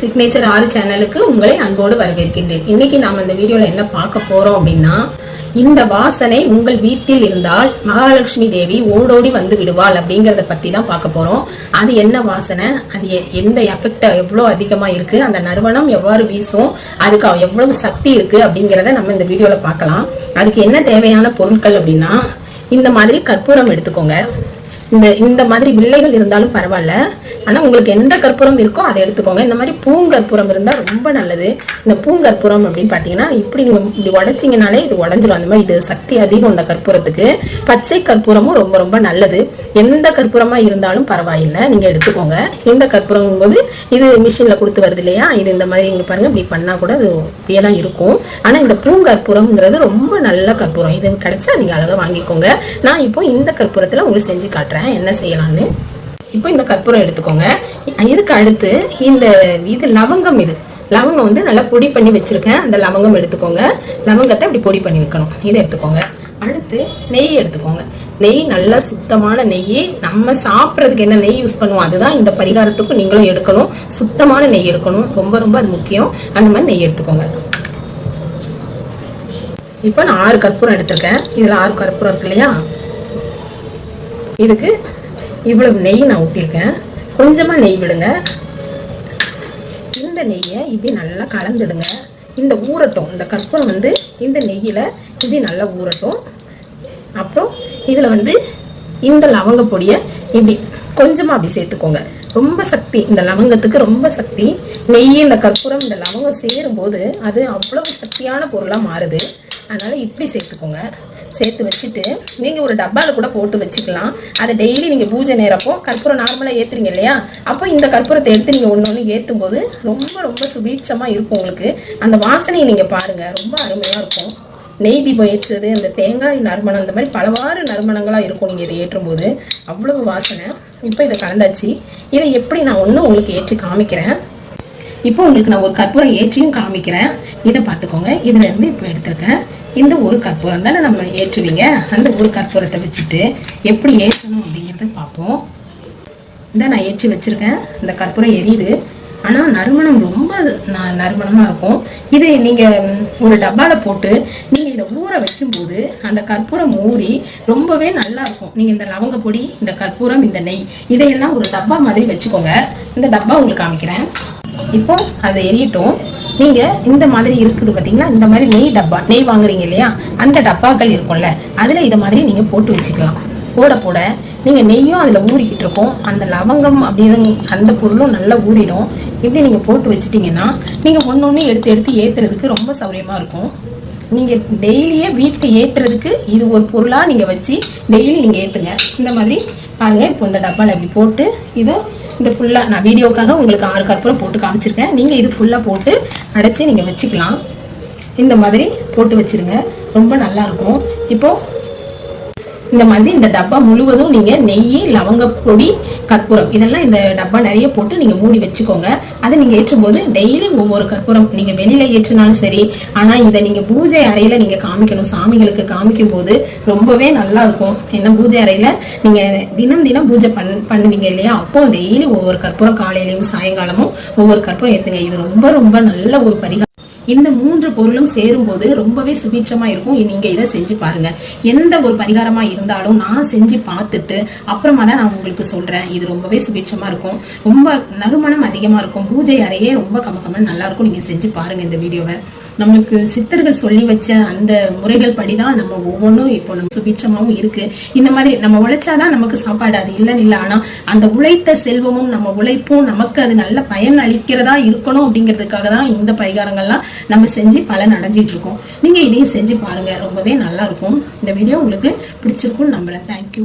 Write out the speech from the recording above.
Signature ஆறு சேனலுக்கு உங்களை அன்போடு வரவேற்கின்றேன். இன்னைக்கு நாம் இந்த வீடியோவில் என்ன பார்க்க போகிறோம் அப்படின்னா இந்த வாசனை உங்கள் வீட்டில் இருந்தால் மகாலட்சுமி தேவி ஓடோடி வந்து விடுவாள் அப்படிங்கிறத பற்றி தான் பார்க்க போகிறோம் அது என்ன வாசனை? அது எ- எந்த எஃபெக்ட் எவ்வளோ அதிகமாக இருக்குது அந்த நறுமணம் எவ்வாறு வீசும்? அதுக்கு எவ்வளவு சக்தி இருக்குது அப்படிங்கிறத நம்ம இந்த வீடியோவில் பார்க்கலாம். அதுக்கு என்ன தேவையான பொருட்கள் அப்படின்னா இந்த மாதிரி கற்பூரம் எடுத்துக்கோங்க. இந்த இந்த மாதிரி வில்லைகள் இருந்தாலும் பரவாயில்ல. ஆனா உங்களுக்கு எந்த கற்பூரம் இருக்கோ அதை எடுத்துக்கோங்க. இந்த மாதிரி பூங்கற்பூரம் இருந்தா ரொம்ப நல்லது. இந்த பூங்கற்பூரம் அப்படின்னு பாத்தீங்கன்னா இப்படி நீங்க இப்படி உடைச்சிங்கனாலே இது உடஞ்சிரும். அந்த மாதிரி இது சக்தி அதிகம் இந்த கற்பூரத்துக்கு. பச்சை கற்பூரமும் ரொம்ப ரொம்ப நல்லது. எந்த கற்பூரமா இருந்தாலும் பரவாயில்லை. நீங்க எடுத்துக்கோங்க. இந்த கற்பூரம் போது இது மிஷின்ல கொடுத்து வருது இல்லையா? இது இந்த மாதிரி இங்க பாருங்க இப்படி பண்ணா கூட அது இப்படியே தான் இருக்கும். ஆனா இந்த பூங்கற்பூரம்ங்கிறது ரொம்ப நல்ல கற்பூரம். இது கிடைச்சா நீங்க அழகா வாங்கிக்கோங்க. நான் இப்போ இந்த கற்பூரத்துல உங்களுக்கு செஞ்சு காட்டுறேன். என்ன செய்யலாம்னு? இப்போ இந்த கற்பூரம் எடுத்துக்கோங்க. இதுக்கு அடுத்து இந்த இது லவங்கம் இது. லவங்கம் வந்து நல்லா பொடி பண்ணி வச்சிருக்கேன். அந்த லவங்கம் எடுத்துக்கோங்க. லவங்கத்தை இப்படி பொடி பண்ணி வைக்கணும். இதை எடுத்துக்கோங்க. அடுத்து நெய் எடுத்துக்கோங்க. நெய் நல்லா சுத்தமான நெய் நம்ம சாப்பிட்றதுக்கு என்ன நெய் யூஸ் பண்ணுவோம்? அதுதான் இந்த பரிகாரத்துக்கும் நீங்களும் எடுக்கணும். சுத்தமான நெய் எடுக்கணும். ரொம்ப ரொம்ப அது முக்கியம். அந்த மாதிரி நெய் எடுத்துக்கோங்க. இப்போ நான் ஆறு கற்பூரம் எடுத்திருக்கேன். இதில் ஆறு கற்பூரம் இருக்கு இல்லையா? இதுக்கு இவ்வளவு நெய் நான் ஊற்றிருக்கேன் கொஞ்சமாக நெய் விடுங்க. இந்த நெய்யை இப்படி நல்லா கலந்துடுங்க. இந்த ஊறட்டும். இந்த கற்பூரம் வந்து இந்த நெய்யில் இப்படி நல்லா ஊறட்டும். அப்புறம் இதில் வந்து இந்த லவங்க பொடியை இப்படி கொஞ்சமாக அப்படி சேர்த்துக்கோங்க. ரொம்ப சக்தி. இந்த லவங்கத்துக்கு ரொம்ப சக்தி. நெய் இந்த கற்பூரம் இந்த லவங்கம் சேரும்போது அது அவ்வளவு சக்தியான பொருளாக மாறுது. அதனால இப்படி சேர்த்துக்கோங்க. சேர்த்து வச்சுட்டு நீங்கள் ஒரு டப்பாவில் கூட போட்டு வச்சுக்கலாம். அதை டெய்லி நீங்கள் பூஜை நேரப்போ கற்பூரம் நார்மலாக ஏற்றுறீங்க இல்லையா? அப்போ இந்த கற்பூரத்தை எடுத்து நீங்கள் ஒன்று ஒன்று ஏற்றும் போது ரொம்ப ரொம்ப சுபீட்சமாக இருக்கும் உங்களுக்கு. அந்த வாசனையை நீங்கள் பாருங்கள் ரொம்ப அருமையாக இருக்கும். நெய் தீபம் ஏற்றுறது அந்த தேங்காய் நறுமணம் இந்த மாதிரி பலவாறு நறுமணங்களாக இருக்கும் நீங்கள் இதை ஏற்றும் போது அவ்வளவு வாசனை. இப்போ இதை கலந்தாச்சு. இதை எப்படி நான் ஒன்று உங்களுக்கு ஏற்றி காமிக்கிறேன். இப்போ உங்களுக்கு நான் ஒரு கற்பூரம் ஏற்றியும் காமிக்கிறேன். இதை பார்த்துக்கோங்க. இதில் இருந்து இப்போ எடுத்திருக்கேன். இந்த ஒரு கற்பூரம் தானே நம்ம ஏற்றுவீங்க? அந்த ஒரு கற்பூரத்தை வச்சுட்டு எப்படி ஏற்றணும் அப்படிங்கிறத பார்ப்போம். இந்த நான் ஏற்றி வச்சிருக்கேன். இந்த கற்பூரம் எரியுது. ஆனால் நறுமணம் ரொம்ப ந- நறுமணமா இருக்கும். இதை நீங்கள் ஒரு டப்பாவில் போட்டு நீங்கள் இதை ஊற வைக்கும்போது அந்த கற்பூரம் ஊறி ரொம்பவே நல்லா இருக்கும். நீங்கள் இந்த லவங்க பொடி இந்த கற்பூரம் இந்த நெய் இதையெல்லாம் ஒரு டப்பா மாதிரி வச்சுக்கோங்க. இந்த டப்பா உங்களுக்கு காமிக்கிறேன். இப்போ அதை எரியட்டும். நீங்கள் இந்த மாதிரி இருக்குது பார்த்தீங்கன்னா இந்த மாதிரி நெய் டப்பா நெய் வாங்குறீங்க இல்லையா? அந்த டப்பாக்கள் இருக்கும்ல அதில் இதை மாதிரி நீங்கள் போட்டு வச்சுக்கலாம். போட போட நீங்கள் நெய்யும் அதில் ஊறிக்கிட்டு இருக்கும். அந்த லவங்கம் அப்படின்னு அந்த பொருளும் நல்லா ஊறிடும். இப்படி நீங்கள் போட்டு வச்சிட்டிங்கன்னா நீங்கள் ஒன்று ஒன்று எடுத்து எடுத்து ஏற்றுறதுக்கு ரொம்ப சௌரியமாக இருக்கும். நீங்கள் டெய்லியே வீட்டுக்கு ஏற்றுறதுக்கு இது ஒரு பொருளாக நீங்கள் வச்சு டெய்லி நீங்கள் ஏற்றுங்க இந்த மாதிரி பாருங்கள் இப்போ இந்த டப்பாவில் இப்படி போட்டு இதை இந்த ஃபுல்லாக நான் வீடியோக்காக உங்களுக்கு ஆறு கற்பூரம் போட்டு காமிச்சிருக்கேன். நீங்கள் இது ஃபுல்லாக போட்டு அடைச்சி நீங்கள் வச்சுக்கலாம். இந்த மாதிரி போட்டு வச்சிருங்க. ரொம்ப நல்லாயிருக்கும் இப்போது இந்த மாதிரி இந்த டப்பா முழுவதும் நீங்கள் நெய் லவங்க பொடி கற்பூரம். இதெல்லாம் இந்த டப்பா நிறைய போட்டு நீங்கள் மூடி வச்சுக்கோங்க. அதை நீங்கள் ஏற்றும் போது டெய்லி ஒவ்வொரு கற்பூரம் நீங்கள் வெளியில ஏற்றினாலும் சரி ஆனால் இதை நீங்கள் பூஜை அறையில் நீங்கள் காமிக்கணும். சாமிகளுக்கு காமிக்கும் போது ரொம்பவே நல்லா இருக்கும். ஏன்னா பூஜை அறையில்? நீங்கள் தினம் தினம் பூஜை பண் பண்ணுவீங்க இல்லையா? அப்போ டெய்லி ஒவ்வொரு கற்பூரம் காலையிலையும் சாயங்காலமும் ஒவ்வொரு கற்பூரம் ஏற்றுங்க இது ரொம்ப ரொம்ப நல்ல ஒரு பரிகாரம். இந்த மூன்று பொருளும் சேரும்போது ரொம்பவே சுபீட்சமாக இருக்கும். நீங்கள் இதை செஞ்சு பாருங்கள் எந்த ஒரு பரிகாரமாக இருந்தாலும் நான் செஞ்சு பார்த்துட்டு அப்புறமா தான் நான் உங்களுக்கு சொல்கிறேன் இது ரொம்பவே சுபீட்சமாக இருக்கும். ரொம்ப நறுமணம் அதிகமாக இருக்கும். பூஜை அறையே ரொம்ப கம்ம கம்மன் நல்லாயிருக்கும் நீங்கள் செஞ்சு பாருங்கள் இந்த வீடியோவை. நம்மளுக்கு சித்தர்கள் சொல்லி வச்ச அந்த முறைகள் படிதான் நம்ம ஒவ்வொன்றும் இப்போ நம்ம சுபீட்சமாவும் இருக்கு. இந்த மாதிரி நம்ம உழைச்சாதான் நமக்கு சாப்பாடு அது இல்லைன்னு இல்லை. ஆனால் அந்த உழைத்த செல்வமும் நம்ம உழைப்பும் நமக்கு அது நல்ல பயன் அளிக்கிறதா இருக்கணும் அப்படிங்கிறதுக்காக தான் இந்த பரிகாரங்கள்லாம் நம்ம செஞ்சு பலன் அடைஞ்சிட்டு இருக்கோம். நீங்கள் இதையும் செஞ்சு பாருங்க. ரொம்பவே நல்லா இருக்கும். இந்த வீடியோ உங்களுக்கு பிடிச்சிருக்கும் நம்புறேன். தேங்க்யூ